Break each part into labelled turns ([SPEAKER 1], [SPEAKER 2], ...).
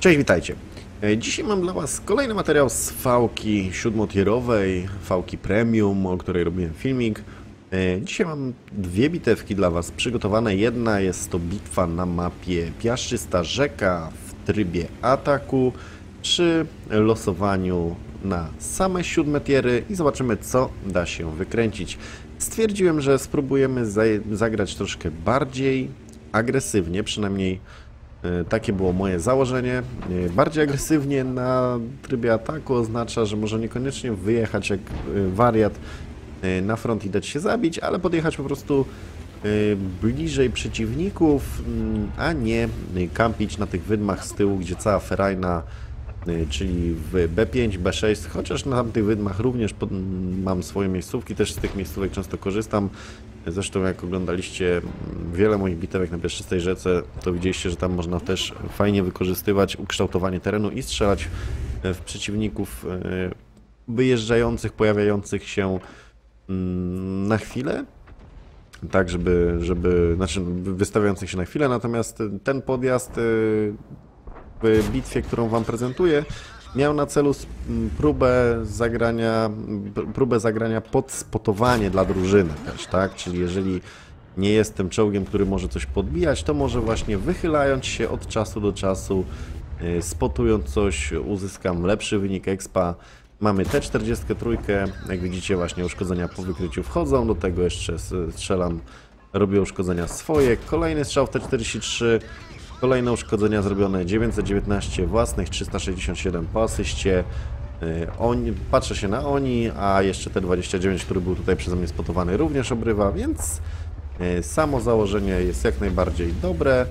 [SPEAKER 1] Cześć, witajcie. E, Dzisiaj mam dla Was kolejny materiał z fałki siódmotierowej, fałki premium, o której robiłem filmik. E, Dzisiaj mam dwie bitewki dla Was przygotowane. Jedna jest to bitwa na mapie Piaszczysta Rzeka w trybie ataku przy losowaniu na same siódme tiery i zobaczymy co da się wykręcić. Stwierdziłem, że spróbujemy za zagrać troszkę bardziej agresywnie, przynajmniej Takie było moje założenie. E, Bardziej agresywnie na trybie ataku oznacza, że może niekoniecznie wyjechać jak e, wariat e, na front i dać się zabić, ale podjechać po prostu e, bliżej przeciwników, mm, a nie e, kampić na tych wydmach z tyłu, gdzie cała ferajna, e, czyli w B5, B6, chociaż na tamtych wydmach również mam swoje miejscówki, też z tych miejscówek często korzystam. Zresztą jak oglądaliście mm, wiele moich bitewek na Piaszczystej Rzece, to widzieliście, że tam można też fajnie wykorzystywać ukształtowanie terenu i strzelać e, w przeciwników e, wyjeżdżających, pojawiających się mm, na chwilę, tak żeby, żeby, znaczy wystawiających się na chwilę, natomiast ten podjazd e, w bitwie, którą Wam prezentuję, miał na celu próbę zagrania, pr- próbę zagrania pod spotowanie dla drużyny też, tak? Czyli jeżeli nie jestem czołgiem, który może coś podbijać, to może właśnie wychylając się od czasu do czasu, y, spotując coś, uzyskam lepszy wynik expa. Mamy T43, jak widzicie właśnie uszkodzenia po wykryciu wchodzą, do tego jeszcze strzelam, robię uszkodzenia swoje. Kolejny strzał w T43, Kolejne uszkodzenia zrobione 919 własnych, 367 po asyście. Y, Oni, patrzę się na oni, a jeszcze te 29, który był tutaj przeze mnie spotowany również obrywa, więc y, samo założenie jest jak najbardziej dobre.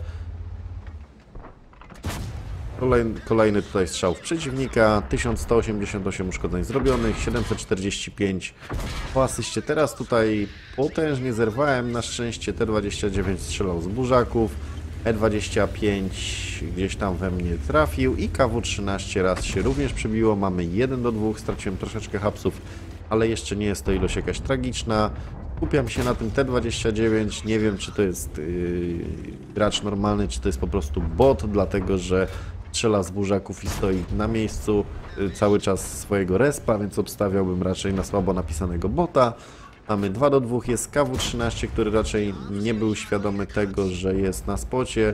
[SPEAKER 1] Kolejny, kolejny tutaj strzał w przeciwnika, 1188 uszkodzeń zrobionych, 745 po asyście. Teraz tutaj potężnie zerwałem, na szczęście T29 strzelał z burzaków, E25 gdzieś tam we mnie trafił i KW13 raz się również przebiło, mamy 1 do 2, straciłem troszeczkę hapsów, ale jeszcze nie jest to ilość jakaś tragiczna. Skupiam się na tym T29, nie wiem czy to jest yy, gracz normalny, czy to jest po prostu bot, dlatego że strzela z burzaków i stoi na miejscu y, cały czas swojego respa, więc obstawiałbym raczej na słabo napisanego bota. Mamy 2 do 2, jest KW13, który raczej nie był świadomy tego, że jest na spocie.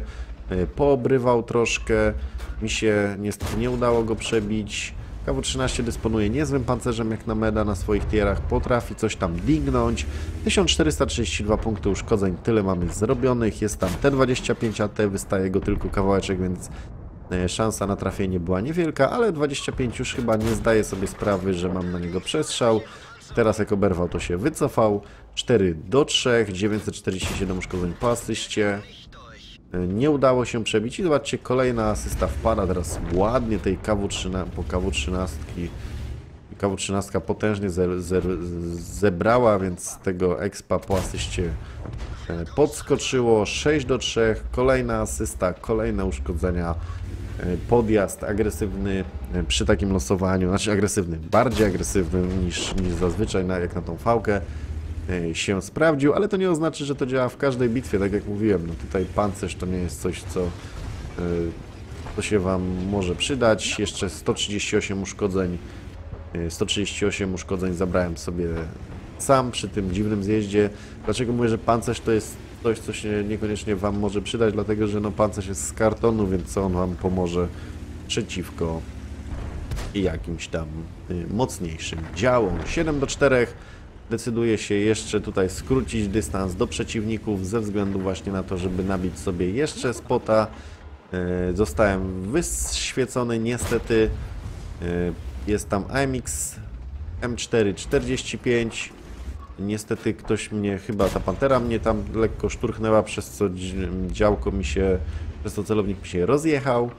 [SPEAKER 1] Y, Poobrywał troszkę, mi się niestety nie udało go przebić. KW13 dysponuje niezłym pancerzem jak na meda na swoich tierach, potrafi coś tam dingnąć. 1432 punkty uszkodzeń, tyle mamy zrobionych. Jest tam T25 AT, wystaje go tylko kawałeczek, więc E, Szansa na trafienie była niewielka, ale 25 już chyba nie zdaje sobie sprawy, że mam na niego przestrzał. Teraz jak oberwał to się wycofał. 4 do 3, 947 uszkodzeń po asyście. E, Nie udało się przebić i zobaczcie, kolejna asysta wpada teraz ładnie tej KW13, po KW13. KW13 potężnie ze, ze, zebrała, więc tego expa po asyście e, podskoczyło 6 do 3, kolejna asysta, kolejne uszkodzenia, podjazd agresywny e, przy takim losowaniu, znaczy agresywny, bardziej agresywny niż, niż zazwyczaj na, jak na tą fałkę e, się sprawdził, ale to nie oznacza, że to działa w każdej bitwie, tak jak mówiłem, no tutaj pancerz to nie jest coś, co e, to się Wam może przydać, jeszcze 138 uszkodzeń Y, 138 uszkodzeń zabrałem sobie sam przy tym dziwnym zjeździe. Dlaczego mówię, że pancerz to jest coś, co się niekoniecznie Wam może przydać? Dlatego, że no pancerz jest z kartonu, więc co on Wam pomoże przeciwko jakimś tam y, mocniejszym działom. 7 do 4 decyduje się jeszcze tutaj skrócić dystans do przeciwników ze względu właśnie na to, żeby nabić sobie jeszcze spota. Y, Zostałem wyświecony niestety. Y, Jest tam AMX M445. Niestety ktoś mnie, chyba ta pantera mnie tam lekko szturchnęła, przez co dzi- działko mi się, przez co celownik mi się rozjechał.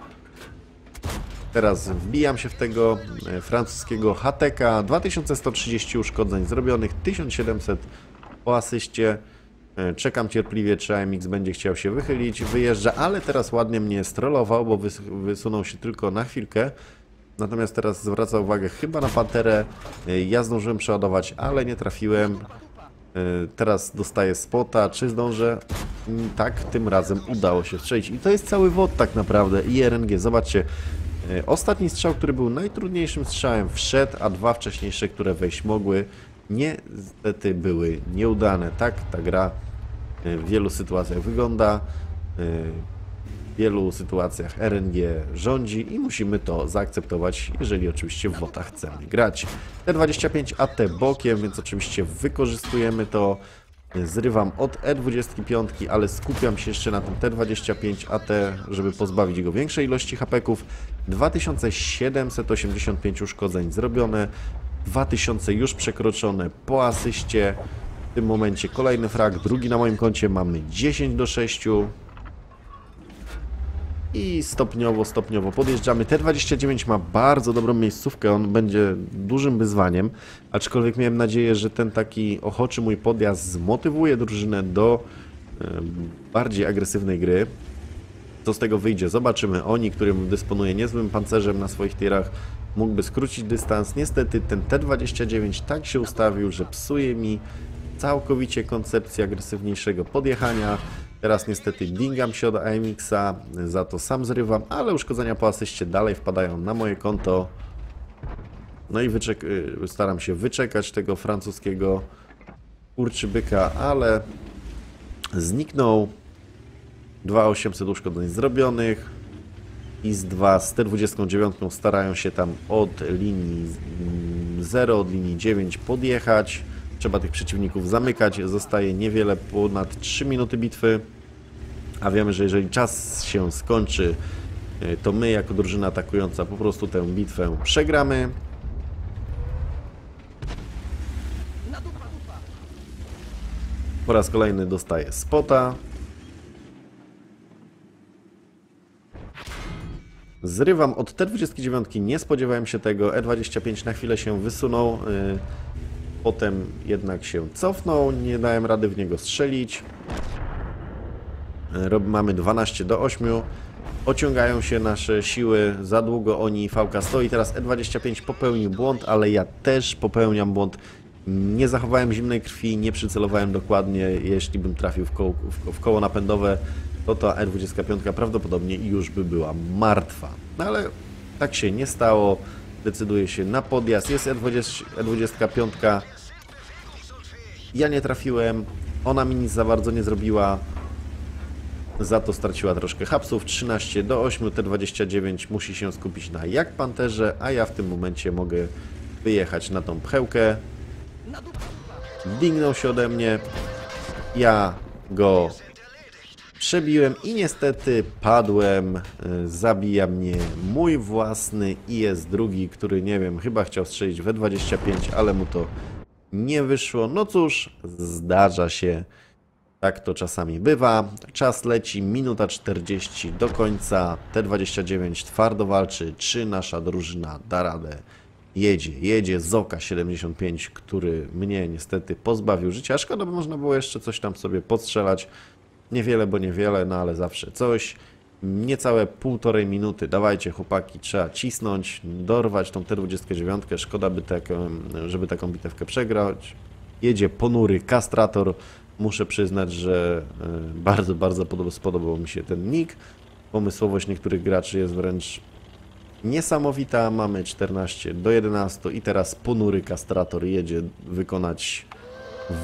[SPEAKER 1] Teraz wbijam się w tego e, francuskiego HTK. 2130 uszkodzeń zrobionych, 1700 po asyście. E, Czekam cierpliwie, czy AMX będzie chciał się wychylić. Wyjeżdża, ale teraz ładnie mnie strollował, bo wys- wysunął się tylko na chwilkę. Natomiast teraz zwraca uwagę chyba na panterę. E, Ja zdążyłem przeładować, ale nie trafiłem. Teraz dostaję spota, czy zdążę? Mm, Tak, tym razem udało się strzelić. I to jest cały WOD tak naprawdę i RNG. Zobaczcie, e, ostatni strzał, który był najtrudniejszym strzałem wszedł, a dwa wcześniejsze, które wejść mogły, niestety były nieudane. Tak ta gra e, w wielu sytuacjach wygląda. Wielu sytuacjach RNG rządzi i musimy to zaakceptować, jeżeli oczywiście w WOTA chcemy grać. T25 AT bokiem, więc oczywiście wykorzystujemy to. Zrywam od E25, ale skupiam się jeszcze na tym T25 AT, żeby pozbawić go większej ilości hapeków. 2785 uszkodzeń zrobione, 2000 już przekroczone po asyście. W tym momencie kolejny frag, drugi na moim koncie, mamy 10 do 6. I stopniowo, stopniowo podjeżdżamy. T29 ma bardzo dobrą miejscówkę, on będzie dużym wyzwaniem, aczkolwiek miałem nadzieję, że ten taki ochoczy mój podjazd zmotywuje drużynę do bardziej agresywnej gry. Co z tego wyjdzie? Zobaczymy. Oni, którym dysponuje niezłym pancerzem na swoich tirach, mógłby skrócić dystans. Niestety ten T29 tak się ustawił, że psuje mi całkowicie koncepcję agresywniejszego podjechania. Teraz niestety dingam się od AMX-a, za to sam zrywam, ale uszkodzenia po asyście dalej wpadają na moje konto. No i y, staram się wyczekać tego francuskiego kurczybyka, ale zniknął 2800 uszkodzeń zrobionych i z 2 z T29 starają się tam od linii 0, od linii 9 podjechać. Trzeba tych przeciwników zamykać. Zostaje niewiele ponad 3 minuty bitwy. A wiemy, że jeżeli czas się skończy, y, to my jako drużyna atakująca po prostu tę bitwę przegramy. Po raz kolejny dostaję spota. Zrywam od T29, nie spodziewałem się tego. E25 na chwilę się wysunął, y, potem jednak się cofnął, nie dałem rady w niego strzelić. Y, rob- Mamy 12 do 8. Ociągają się nasze siły, za długo oni, VK stoi. Teraz E25 popełnił błąd, ale ja też popełniam błąd. Nie zachowałem zimnej krwi, nie przycelowałem dokładnie. Jeśli bym trafił w koło, w koło napędowe, to ta E25 prawdopodobnie już by była martwa. No ale tak się nie stało. Decyduje się na podjazd. Jest E20, E25. Ja nie trafiłem. Ona mi nic za bardzo nie zrobiła. Za to straciła troszkę hapsów. 13 do 8. T29 musi się skupić na jak panterze, a ja w tym momencie mogę wyjechać na tą pchełkę. Dingnął się ode mnie. Ja go przebiłem i niestety padłem. Y, Zabija mnie mój własny i jest drugi, który nie wiem, chyba chciał strzelić we 25, ale mu to nie wyszło. No cóż, zdarza się. Tak to czasami bywa. Czas leci, minuta 40 do końca. T29 twardo walczy. Czy nasza drużyna da radę? Jedzie, jedzie Zoka 75, który mnie niestety pozbawił życia. Szkoda, by można było jeszcze coś tam sobie podstrzelać. Niewiele, bo niewiele, no ale zawsze coś. Niecałe półtorej minuty. Dawajcie, chłopaki, trzeba cisnąć, dorwać tą T29. Szkoda, by taką, żeby taką bitewkę przegrać. Jedzie ponury kastrator. Muszę przyznać, że e, bardzo, bardzo podoba- spodobał mi się ten nick. Pomysłowość niektórych graczy jest wręcz niesamowita. Mamy 14 do 11 i teraz ponury kastrator jedzie wykonać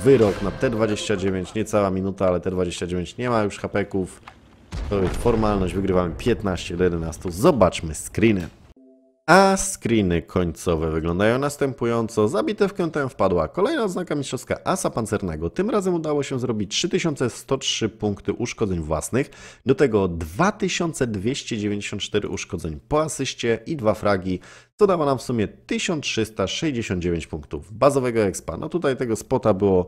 [SPEAKER 1] wyrok na T29. Niecała minuta, ale T29 nie ma już hapeków. To jest formalność, wygrywamy 15 do 11. Zobaczmy screeny. A screeny końcowe wyglądają następująco. Za bitewkę tę wpadła kolejna oznaka mistrzowska asa pancernego. Tym razem udało się zrobić 3103 punkty uszkodzeń własnych, do tego 2294 uszkodzeń po asyście i dwa fragi, co dało nam w sumie 1369 punktów bazowego expa. No tutaj tego spota było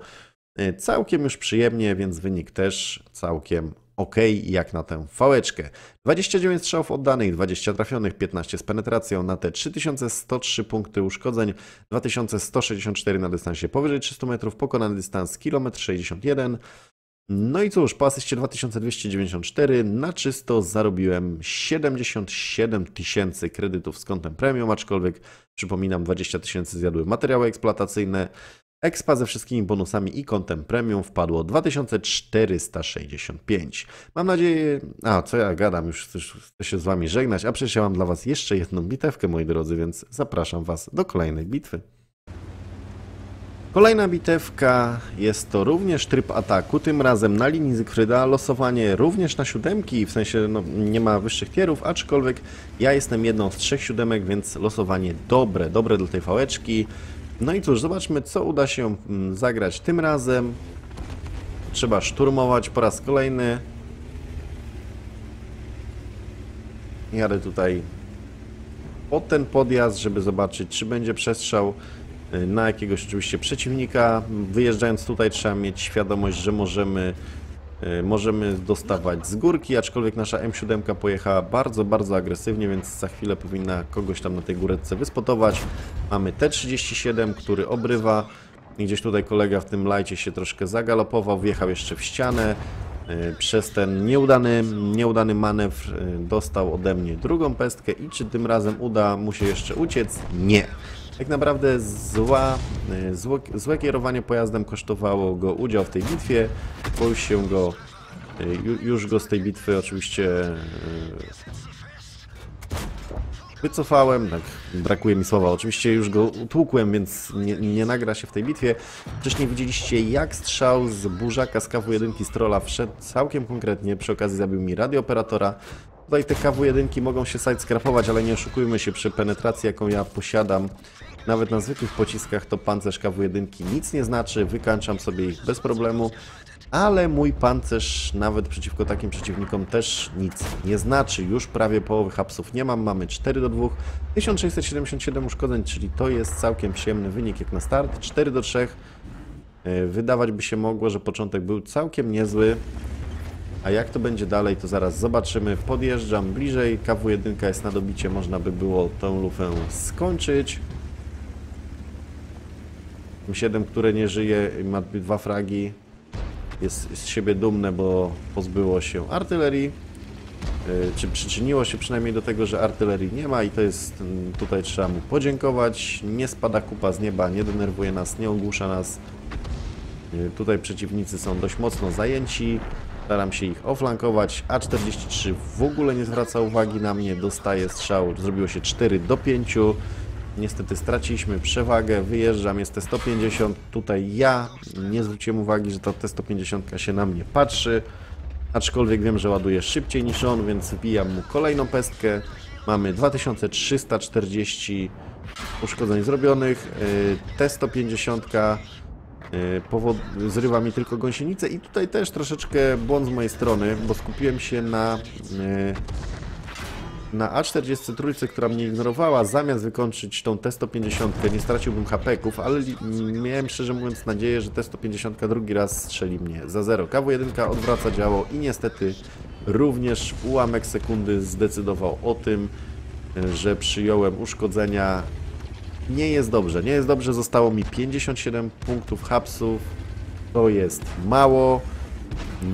[SPEAKER 1] e, całkiem już przyjemnie, więc wynik też całkiem ok, jak na tę fałeczkę. 29 strzałów oddanych, 20 trafionych, 15 z penetracją na te 3103 punkty uszkodzeń, 2164 na dystansie powyżej 300 metrów, pokonany dystans 1,61 m. No i cóż, po asyście 2294 na czysto zarobiłem 77 tysięcy kredytów z kontem premium, aczkolwiek przypominam 20 tysięcy zjadły materiały eksploatacyjne. Expa ze wszystkimi bonusami i kontem premium wpadło 2465. Mam nadzieję... A, co ja gadam, już chcę, się z wami żegnać, a przecież ja mam dla was jeszcze jedną bitewkę, moi drodzy, więc zapraszam was do kolejnej bitwy. Kolejna bitewka jest to również tryb ataku, tym razem na linii Zygfryda, losowanie również na siódemki, w sensie no, nie ma wyższych tierów, aczkolwiek ja jestem jedną z trzech siódemek, więc losowanie dobre, dobre dla tej fałeczki. No i cóż, zobaczmy co uda się mm, zagrać tym razem. Trzeba szturmować po raz kolejny. Jadę tutaj pod ten podjazd, żeby zobaczyć czy będzie przestrzał y, na jakiegoś oczywiście przeciwnika. Wyjeżdżając tutaj trzeba mieć świadomość, że możemy, możemy dostawać z górki, aczkolwiek nasza M7 pojechała bardzo, bardzo agresywnie, więc za chwilę powinna kogoś tam na tej góreczce wyspotować. Mamy T37, który obrywa. Gdzieś tutaj kolega w tym lajcie się troszkę zagalopował, wjechał jeszcze w ścianę. Y, Przez ten nieudany, nieudany manewr y, dostał ode mnie drugą pestkę i czy tym razem uda mu się jeszcze uciec? Nie. Tak naprawdę zła, y, zło, złe kierowanie pojazdem kosztowało go udział w tej bitwie, bo już się go, ju- już go z tej bitwy oczywiście y, wycofałem, tak brakuje mi słowa. Oczywiście już go utłukłem, więc nie, nie nagra się w tej bitwie. Wcześniej widzieliście jak strzał z burzaka z KW1 z trolla wszedł całkiem konkretnie, przy okazji zabił mi radiooperatora. Tutaj te KW1 mogą się sidescrapować, ale nie oszukujmy się, przy penetracji jaką ja posiadam, nawet na zwykłych pociskach to pancerz KW1 nic nie znaczy, wykańczam sobie ich bez problemu. Ale mój pancerz nawet przeciwko takim przeciwnikom też nic nie znaczy. Już prawie połowy hapsów nie mam, mamy 4 do 2, 1677 uszkodzeń, czyli to jest całkiem przyjemny wynik jak na start. 4 do 3. Yy, Wydawać by się mogło, że początek był całkiem niezły. A jak to będzie dalej, to zaraz zobaczymy. Podjeżdżam bliżej, KW1 jest na dobicie, można by było tą lufę skończyć. M7, które nie żyje, ma dwa fragi, jest z siebie dumne, bo pozbyło się artylerii. Yy, Czy przyczyniło się przynajmniej do tego, że artylerii nie ma i to jest, mm, tutaj trzeba mu podziękować. Nie spada kupa z nieba, nie denerwuje nas, nie ogłusza nas. Yy, Tutaj przeciwnicy są dość mocno zajęci. Staram się ich oflankować. A43 w ogóle nie zwraca uwagi na mnie. Dostaje strzał. Zrobiło się 4 do 5. Niestety straciliśmy przewagę. Wyjeżdżam, jest T150. Tutaj ja nie zwróciłem uwagi, że ta T150 się na mnie patrzy. Aczkolwiek wiem, że ładuje szybciej niż on, więc wbijam mu kolejną pestkę. Mamy 2340 uszkodzeń zrobionych. Yy, T150 Yy, powod... zrywa mi tylko gąsienicę i tutaj też troszeczkę błąd z mojej strony, bo skupiłem się na yy, na A43, która mnie ignorowała, zamiast wykończyć tą T150, nie straciłbym hapeków, ale miałem szczerze mówiąc nadzieję, że T150 drugi raz strzeli mnie za zero. KW1 odwraca działo i niestety również ułamek sekundy zdecydował o tym, yy, że przyjąłem uszkodzenia nie jest dobrze, nie jest dobrze. Zostało mi 57 punktów hapsów. To jest mało.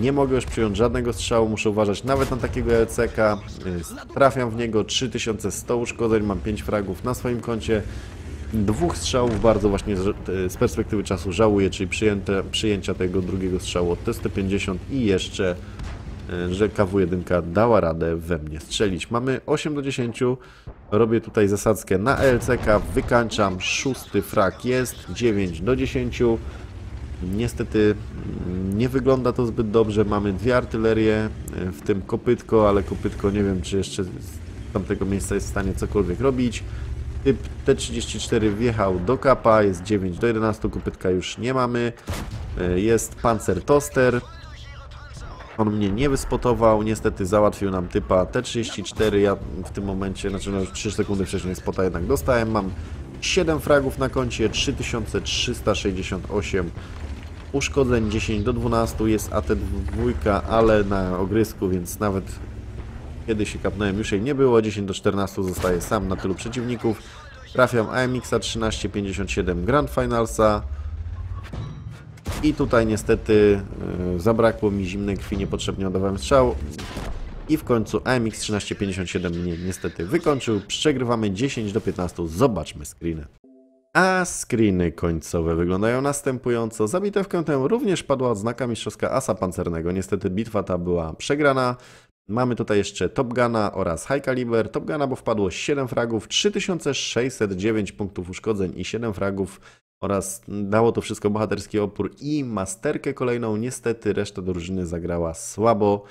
[SPEAKER 1] Nie mogę już przyjąć żadnego strzału, muszę uważać nawet na takiego LCK. Y, Trafiam w niego 3100 uszkodzeń, mam 5 fragów na swoim koncie. Dwóch strzałów bardzo właśnie z z perspektywy czasu żałuję, czyli przyjęte, przyjęcia tego drugiego strzału od T150 i jeszcze y, że KW1 dała radę we mnie strzelić. Mamy 8 do 10. Robię tutaj zasadzkę na LCK, wykańczam, szósty frak jest, 9 do 10. Niestety mm, nie wygląda to zbyt dobrze. Mamy dwie artylerie, y, w tym kopytko, ale kopytko nie wiem, czy jeszcze z tamtego miejsca jest w stanie cokolwiek robić. Typ T34 wjechał do kapa, jest 9 do 11, kopytka już nie mamy. Y, Jest pancer toster, on mnie nie wyspotował, niestety załatwił nam typa T34, ja w tym momencie, znaczy no już 3 sekundy wcześniej spota jednak dostałem, mam 7 fragów na koncie, 3368 uszkodzeń, 10 do 12, jest AT2, ale na ogrysku, więc nawet kiedy się kapnąłem już jej nie było, 10 do 14 zostaje sam na tylu przeciwników. Trafiam AMX-a 1357 Grand Finalsa, i tutaj niestety y, zabrakło mi zimnej krwi, niepotrzebnie oddawałem strzał. I w końcu AMX 1357 mnie niestety wykończył. Przegrywamy 10 do 15. Zobaczmy screeny. A screeny końcowe wyglądają następująco. Za bitewkę tę również padła odznaka mistrzowska asa pancernego. Niestety bitwa ta była przegrana. Mamy tutaj jeszcze Top Guna oraz High Caliber. Top Guna, bo wpadło 7 fragów, 3609 punktów uszkodzeń i 7 fragów oraz dało to wszystko bohaterski opór i masterkę kolejną. Niestety reszta drużyny zagrała słabo.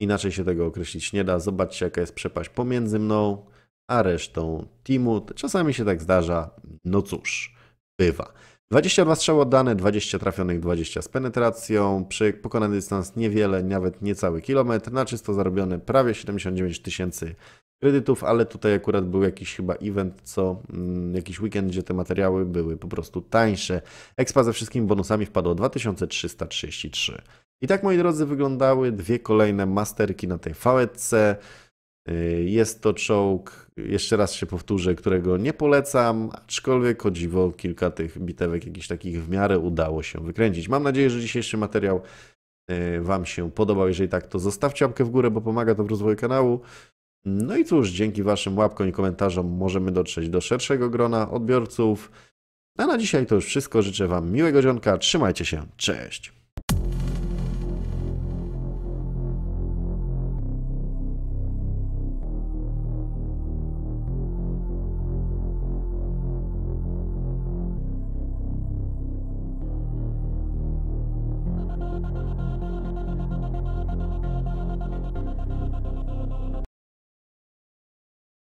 [SPEAKER 1] Inaczej się tego określić nie da. Zobaczcie jaka jest przepaść pomiędzy mną a resztą teamu. Czasami się tak zdarza. No cóż, bywa. 22 strzały oddane, 20 trafionych, 20 z penetracją, przy pokonany dystans niewiele, nawet niecały kilometr, na czysto zarobione prawie 79 tysięcy kredytów, ale tutaj akurat był jakiś chyba event, co mm, jakiś weekend, gdzie te materiały były po prostu tańsze. Expa ze wszystkimi bonusami wpadło 2333. I tak moi drodzy wyglądały dwie kolejne masterki na tej fałetce. Y, Jest to czołg, jeszcze raz się powtórzę, którego nie polecam, aczkolwiek o dziwo kilka tych bitewek jakichś takich w miarę udało się wykręcić. Mam nadzieję, że dzisiejszy materiał y, Wam się podobał. Jeżeli tak, to zostawcie łapkę w górę, bo pomaga to w rozwoju kanału. No i cóż, dzięki Waszym łapkom i komentarzom możemy dotrzeć do szerszego grona odbiorców. A na dzisiaj to już wszystko. Życzę Wam miłego dzionka. Trzymajcie się. Cześć.